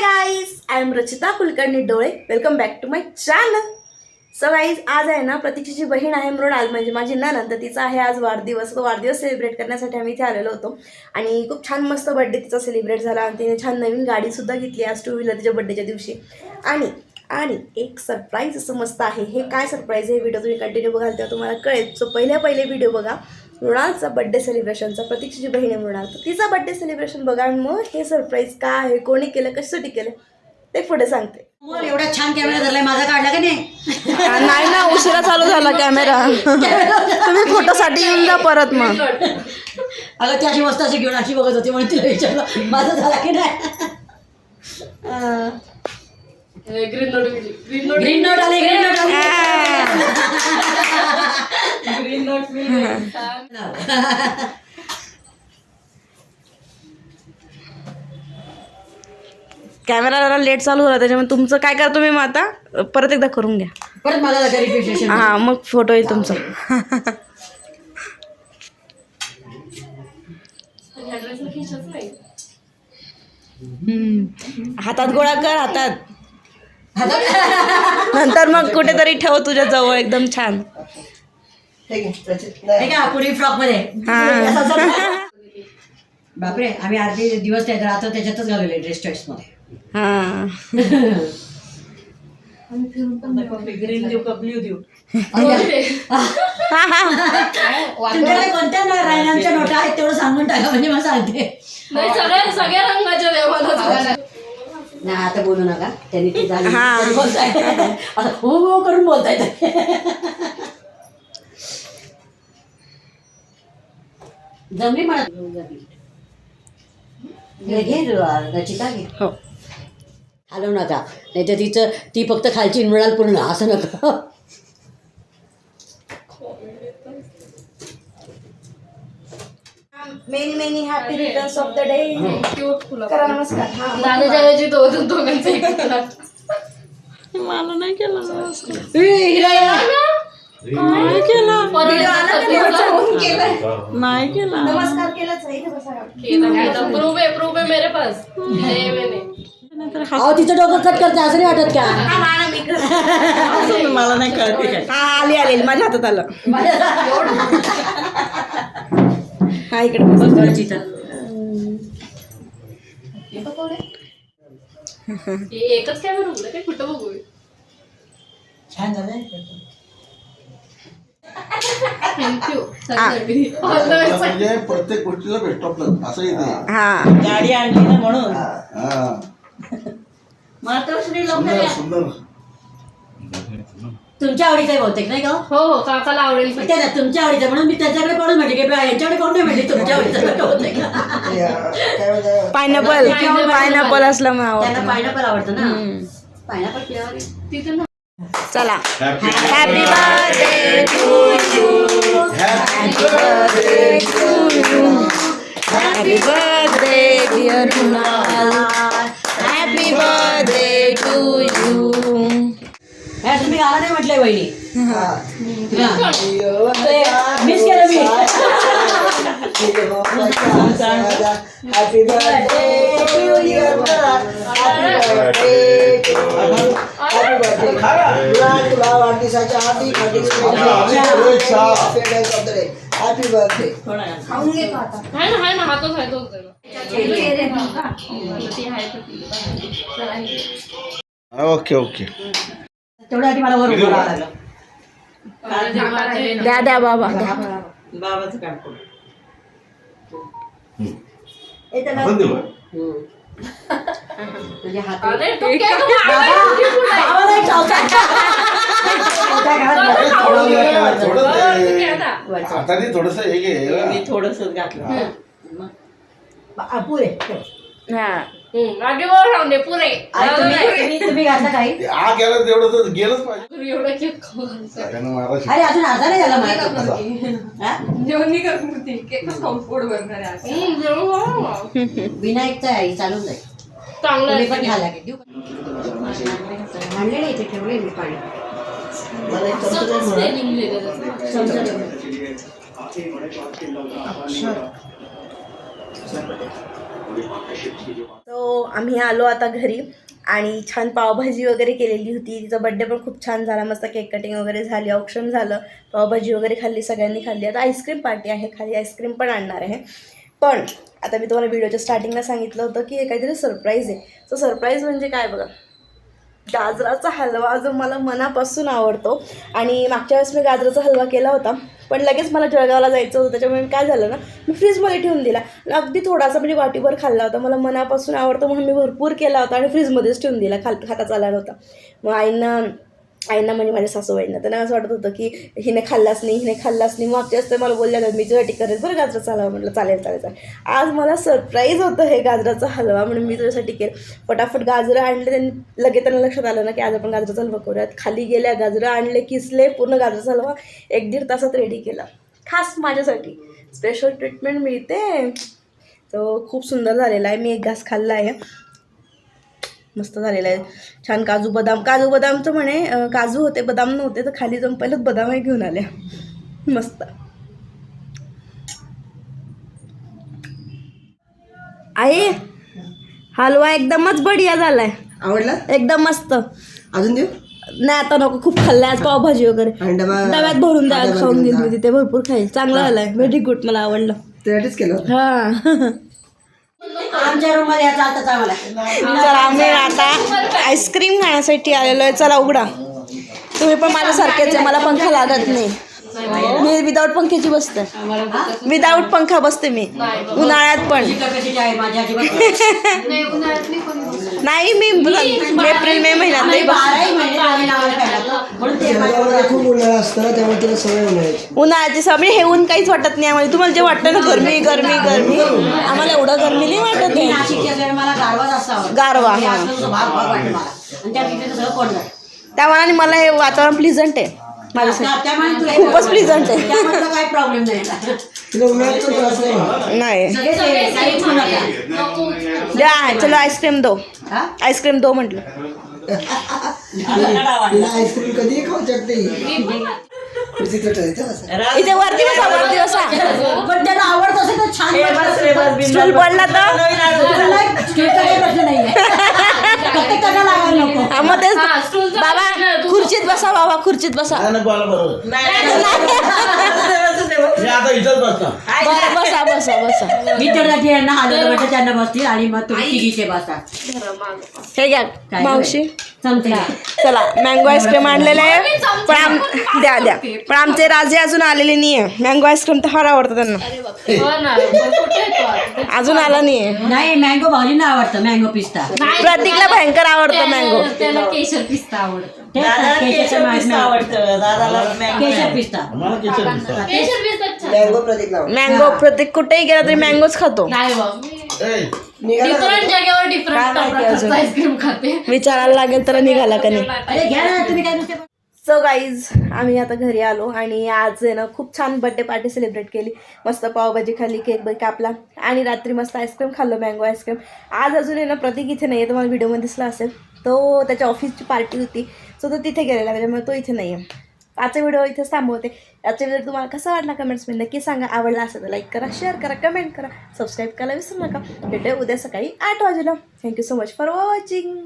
Guys I am Rachita Kulkarni डोळे. Welcome back to my channel so guys आज आहे ना प्रतीक्षेची बहीण आहे म्हणून आज म्हणजे माझी ननंद तर तिचा आहे आज वाढदिवस. तो वाढदिवस सेलिब्रेट करण्यासाठी आम्ही इथे आलेलो होतो. आणि खूप छान मस्त बड्डे तिचा सेलिब्रेट झाला. आणि तिने छान नवीन गाडीसुद्धा घेतली आज टू व्हीलर तिच्या बड्डेच्या दिवशी. आणि आणि एक सरप्राईज असं मस्त आहे. हे काय सरप्राईज हे व्हिडिओ तुम्ही कंटिन्यू बघाल तेव्हा तुम्हाला कळेल. सो पहिल्या पहिले व्हिडिओ बघा. मृणालचा बड्डे सेलिब्रेशनचा प्रतीक्षेची बहीण आहे मृणाल. तर तिचा बड्डे सेलिब्रेशन बघा आणि मग हे सरप्राईज काय आहे कोणी केलं कशासाठी केलं ते पुढे सांगते. बोल, एवढा छान कॅमेरा धरलाय माझा काढला का नाही? नाही ना उशिरा चालू झाला कॅमेरा तुम्ही फोटोसाठी येऊन जा परत मग. अगं ती अशी मस्त अशी घेऊन अशी बघत होती म्हणून तिला विचारलं माझा झाला की नाही? अं, green note green note green note आली ग्रीन नोट आली ग्रीन नोट कॅमेरा जरा लेट चालू झाला त्याच्यामुळे तुमचं काय करा तुम्ही मग आता? परत एकदा करून घ्या. परत मला हा मग फोटो येईल तुमचा. हातात गोळा कर हातात? नंतर मग कुठेतरी ठेव तुझ्या जवळ एकदम छान. पुढील फ्रॉकमध्ये. हा. बापरे आम्ही अर्धे दिवस त्या रात्र त्याच्यातच घालवले ड्रेस चॉईसमध्ये. हा. ग्रीन देऊ का ब्ल्यू देऊ? तुमच्याकडे कोणत्या ना रायनांच्या नोटा आहेत तेवढं सांगून टाका म्हणजे मला सांगते नाही सगळ्या सगळ्या रंगाच्या देवाला नाही आता बोलू नका. त्यांनी ती झाली हा. तरी बोलताय. आता हो हो करून बोलताय जमली घे घे घे. हो. हलवू नका नाही तर तिचं ती फक्त खालची मिळाल पूर्ण असं नका. Many many happy returns of the day करा नमस्कार. हा दादाच्या ऐवजी दोघं दोघांचं एक फुलं. मला नाही केलं. परत नाही केला. नमस्कार केलाच बसा. केलं केलं प्रूफ आहे प्रूफ आहे मेरे पास. अहो तिचं डोकं कट करते असं नाही वाटत का? मला नाही कळत हा आली आली माझ्या हातात आलं. हा इकडे बस. हे एकच कॅमेरा उघडं काय कुठं बघू? छान झालं म्हणजे प्रत्येक गोष्टीला भेटतो आपलं असं येते. हा. गाडी आणली ना म्हणून. हा. मातोश्री सुंदर सुंदर. तुमच्या आवडीचं आहे बहुतेक नाही का? हो हो काकाला आवडेल पण. त्या तुमच्या आवडीचं म्हणून मी त्याच्याकडे कोण म्हणते की बा, यांच्याकडे कोण नाही म्हणते तुमच्या आवडीचं बहुतेक. पायनॅपल पायनॅपल असल्यामुळे त्यांना आवडतं. पायनॅपल आवडतं ना. पायनॅपल फ्लेवर तिथे ना चला. Happy birthday to you happy birthday to you happy birthday dear happy birthday to you हे तुम्ही गाणं नाही म्हटलंय वहिनी मिस केलं मी happy birthday to you happy birthday तुला वाढदिवसाच्या हार्दिक हार्दिक हॅपी बर्थडे आहे ना आहे ना हातच आहे तोच आहे ना आहे तर. ओके ओके तेवढ्यासाठी मला वर उभं राहावं लागलं माझे- माझे- द्या द्या बाबा. बाबाचं काढतो आपण देऊ. म्हणजे घरात. थोडं थोडं. हाताने थोडस हे घे. थोडस घातलं. बा- पुरे हा. हम्म, आधी वर राहून दे पुरे. आणि तुम्ही तुम्ही- तुम्ही घातलं काही. आ गेलं तेवढं तर गेलंच पाहिजे. एवढं केक खाऊ घालतो. सगळ्यांना मारा अरे अजून अर्धा नाही झाला मला हा? हम्म, जेवण करा ना. विनायकचा आहे आई चालून जाईल. चांगलं तुम्ही आहे. पण खाला की? देऊ नाही इथे ठेवले मी पाणी. मला एक चमचा. चमचा. तो आम्ही आलो आता घरी आणि छान पावभाजी वगैरे केलेली होती. तिचा बड्डे पण खूप छान झाला. मस्त केक कटिंग वगैरे झाली ऑप्शन झालं. पावभाजी वगैरे खाल्ली सगळ्यांनी खाल्ली. आता आईस्क्रीम पार्टी आहे. खाली आईस्क्रीम पण आणणार आहे. पण आता मी तुम्हाला व्हिडिओच्या स्टार्टिंगला सांगितलं होतं की हे काहीतरी सरप्राईज आहे. सो सरप्राईज म्हणजे काय बघा? गाजराचा हलवा जो मला मनापासून आवडतो. आणि मागच्या वेळेस मी गाजराचा हलवा केला होता. पण लगेच मला जळगावला जायचं होतं त्याच्यामुळे काय झालं ना मी फ्रीजमध्ये ठेवून दिला. अगदी थोडासा म्हणजे वाटीभर खाल्ला होता. मला मनापासून आवडतं म्हणून मी भरपूर केला होता आणि फ्रीजमध्येच ठेवून दिला खाल खाता चालला नव्हता मग आईंना आईंना म्हणजे माझ्या सासूबाईंना. त्यांना असं वाटत होतं की हिने खाल्लाच नाही हिने खाल्लाच नाही. मग जास्त मला बोलल्या मी तुझ्यासाठी करेल बरं गाजराचा हलवा. म्हटलं चालेल चालेल चालेल. आज मला सरप्राईज होतं हे गाजराचा हलवा म्हणून मी तुझ्यासाठी केलं. फटाफट गाजरं आणले त्यांनी लगेच त्यांना लक्षात आलं ना की आज आपण गाजराचा हलवा करूयात. खाली गेल्या गाजरं आणले किसले पूर्ण गाजराचा हलवा एक दीड तासात रेडी केला. खास माझ्यासाठी. स्पेशल ट्रीटमेंट मिळते. तो खूप सुंदर झालेला आहे. मी एक घास खाल्ला आहे. मस्त झालेलं आहे. छान काजू बदाम. काजू बदामचं म्हणे काजू होते बदाम नव्हते तर खाली जाऊन पहिलं बदामही घेऊन आल्या. मस्त. आई हलवा एकदमच बढिया झालाय. आवडला? एकदम मस्त. अजून देऊ नाही आता नको खूप खाल्लाय आज पावभाजी वगैरे. डब्यात भरून द्या खाऊन. मी तिथे भरपूर खाईल. चांगला झालाय. व्हेरी गुड मला आवडलं. त्यासाठीच केलं. हा. आमच्या रूममध्ये याचा आताच आम्हाला. तर आम्ही आता आईस्क्रीम खाण्यासाठी आलेलो आहे. चला उघडा. तुम्ही पण माझ्यासारखेच आहे. मला पंखा लागत नाही. मी विदाऊट पंख्याची बसते. विदाऊट पंखा बसते मी. उन्हाळ्यात पण नाही मी एप्रिल मे महिन्यात त्यामुळे उन्हाळ्याची. उन्हाळ्याची सवय हे ऊन काहीच वाटत नाही आम्हाला. तुम्हाला जे वाटतं ना गरमी गरमी गरमी. आम्हाला एवढं गरमी नाही वाटत आहे. गारवा हा. वाटतं मला. सगळं हे वातावरण प्लिझंट आहे. माझ्यासाठी. त्यामुळे खूपच प्लीझंट आहे. त्यामुळे प्रॉब्लेम नाही. सगळे चलो आईस्क्रीम दो? आईस्क्रीम दो म्हटलं आइसक्रीम आईस्क्रीम कधीही खाऊ शकते ही. इथे वरती बसा वरती बसा पण त्याला आवडत असेल तर छान स्टूल पडला तर हा, मग तेच हा, स्टूलचा बाबा प्रश्न आहे, तू- खुर्चीत बसा बाबा खुर्चीत बसा. नाही, नाही, बोला बरोबर मी आता इथंच बसतो. बरं, बसा बसा बसा. मी तर यांना आलं वाटतं त्यांना बसतील आणि मग तुम्ही तिघीचे बसा. हे घ्या काय मावशी. चला. मँगो आईस्क्रीम आणलेलं आहे. पण आम द्या द्या. पण आमचे राजे अजून आलेले नाही आहे मँगो आईस्क्रीम तर फार आवडतं त्यांना. हो ना पण कुठे आहे तो आता? अजून आला नाही नाही मँगो भाऊजींना आवडतं मँगो पिस्ता. प्रतीकला भयंकर आवडतं मँगो त्याला केशर पिस्ता आवडतं. मँगो प्रतीक कुठेही गेला तरी मँगोच खातो. डिफरंट जागेवर डिफरंट? आईस्क्रीम खाते. विचारायला लागेल तर निघाला का नाही? सो गाईज आम्ही आता घरी आलो आणि आज आहे ना खूप छान बड्डे पार्टी सेलिब्रेट केली. मस्त पावभाजी खाल्ली केक बी कापला आणि रात्री मस्त आईस्क्रीम खाल्लं मँगो आईस्क्रीम आज अजून आहे ना प्रतीक इथे नाही आहे तुम्हाला व्हिडिओमध्ये दिसला असेल. तो त्याच्या ऑफिसची पार्टी होती. सो तो तिथे गेलेला त्याच्यामुळे तो इथे नाही आहे आजचा व्हिडिओ इथेच थांबवते. याचा व्हिडिओ तुम्हाला कसा वाटला कमेंट्समध्ये नक्की सांगा. आवडला असेल तर लाईक करा शेअर करा कमेंट करा सबस्क्राईब करायला विसरू नका. भेटूया उद्या सकाळी आठ वाजेला. Thank you so much for watching